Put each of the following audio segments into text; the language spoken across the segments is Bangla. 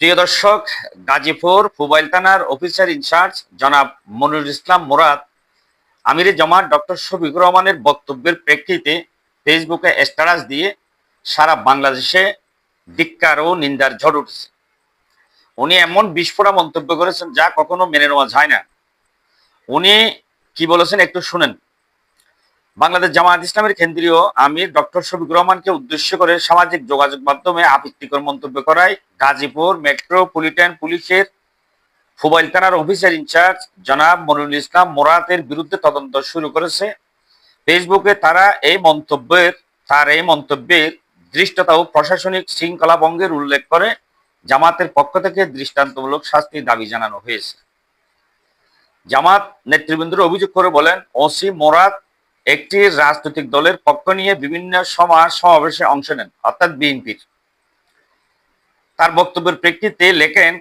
প্রিয় দর্শক, গাজীপুর ফুবাইল থানার অফিসার ইনচার্জ জনাব মনিরুল ইসলাম মুরাদ, আমির জামাত ডক্টর শফিকুর রহমানের বক্তব্যের প্রেক্ষিতে ফেসবুকে স্ট্যাটাস দিয়ে সারা বাংলাদেশে ধিক্কার ও নিন্দার ঝড় উঠেছে। উনি এমন বিস্ফোরা মন্তব্য করেছেন যা কখনো মেনে নেওয়া যায় না। উনি কি বলেছেন একটু শুনেন। বাংলাদেশ জামায়াত ইসলামের কেন্দ্রীয় আমির ডক্টর শফিকুর রহমানকে উদ্দেশ্য করে সামাজিক যোগাযোগ মাধ্যমে আপত্তিকর মন্তব্য করায় গাজীপুর মেট্রোপলিটন পুলিশের ফুবাইল থানার অফিসার ইনচার্জ জনাব মনিরুল ইসলাম মোরাতের বিরুদ্ধে তদন্ত শুরু করেছে। ফেসবুকে তারা এই মন্তব্যের, তার এই মন্তব্যের দৃষ্টতা ও প্রশাসনিক শৃঙ্খলা ভঙ্গের উল্লেখ করে জামাতের পক্ষ থেকে দৃষ্টান্তমূলক শাস্তির দাবি জানানো হয়েছে। জামাত নেতৃবৃন্দরা অভিযোগ করে বলেন, ওসি মোরাদ একটি রাজনৈতিক দলের পক্ষ নিয়ে বিভিন্ন সমাজ সমাবেশে অংশ নেন, অর্থাৎ বিএনপির। তার বক্তব্যের প্রেক্ষিতে লেখেন,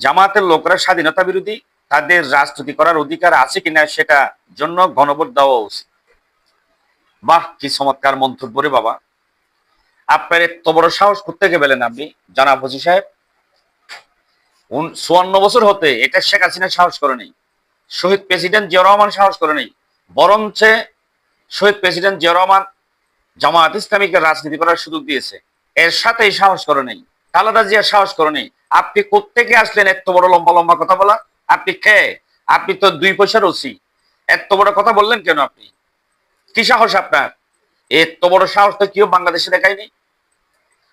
জামাতের লোকরা স্বাধীনতা বিরোধী, তাদের রাজনীতি করার অধিকার আছে কিনা সেটা জন্য গণভোট দেওয়া উচিত। বাহ, কি চমৎকার মন্তব্য রে বাবা। আপনার এত বড় সাহস করতে গেলেন আপনি, জানাব হোসি সাহেব? চুয়ান্ন বছর হতে এটা শেখ হাসিনা সাহস করে নেই, শহীদ প্রেসিডেন্ট জিয়া রহমান সাহস করে নেই, বরঞ্চ শহীদ প্রেসিডেন্ট জিয়া রহমান জামায়াত ইসলামীকে রাজনীতি করার সুযোগ দিয়েছে। এর সাথেই সাহস করে নেই। খালেদা জিয়া সাহস করে নেই। আপনি কোত্থেকে আসলেন এত বড় লম্বা লম্বা কথা বলা? আপনি খেয়ে আপনি তো দুই পয়সার ওসি। এত বড় কথা বললেন কেন আপনি? কি সাহস আপনার? এত বড় সাহস তো কেউ বাংলাদেশে দেখায়নি।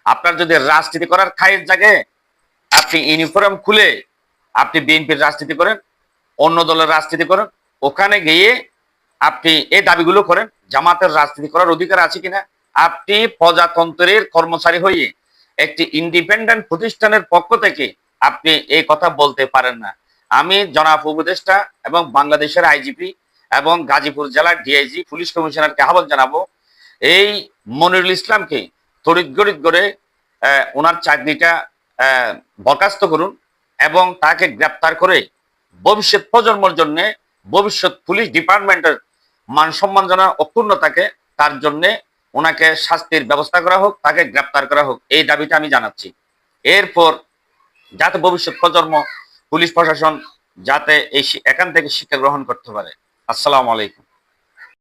আপনার যদি রাজনীতি করার খায়ের জাগে, আপনি ইউনিফর্ম খুলে আপনি বিএনপির রাজনীতি করেন, অন্য দলের রাজনীতি করেন, ওখানে গিয়ে আপনি এই দাবিগুলো করেন, জামাতের রাজনীতি করার অধিকার আছে কিনা? আপনি প্রজাতন্ত্রের কর্মচারী হয়ে একটি ইন্ডিপেন্ডেন্ট প্রতিষ্ঠানের পক্ষ থেকে আপনি এই কথা বলতে পারেন না। আমি জনাব উপদেষ্টা এবং বাংলাদেশের আইজিপি এবং গাজীপুর জেলার ডিআইজি, পুলিশ কমিশনারকে আহ্বান জানাব, এই মনিরুল ইসলামকে তড়িৎ গড়িত করে ওনার চাকরিটা বরখাস্ত করুন এবং তাকে গ্রেপ্তার করে ভবিষ্যৎ প্রজন্মের জন্য ভবিষ্যৎ পুলিশ ডিপার্টমেন্টের মান সম্মান জানা অক্ষুণ্ণ থাকে, তার জন্য ওনাকে শাস্তির ব্যবস্থা করা হোক, তাকে গ্রেপ্তার করা হোক, এই দাবিটা আমি জানাচ্ছি। এরপর যাতে ভবিষ্যৎ প্রজন্ম, পুলিশ প্রশাসন যাতে এই এখান থেকে শিক্ষা গ্রহণ করতে পারে। আসসালামু আলাইকুম।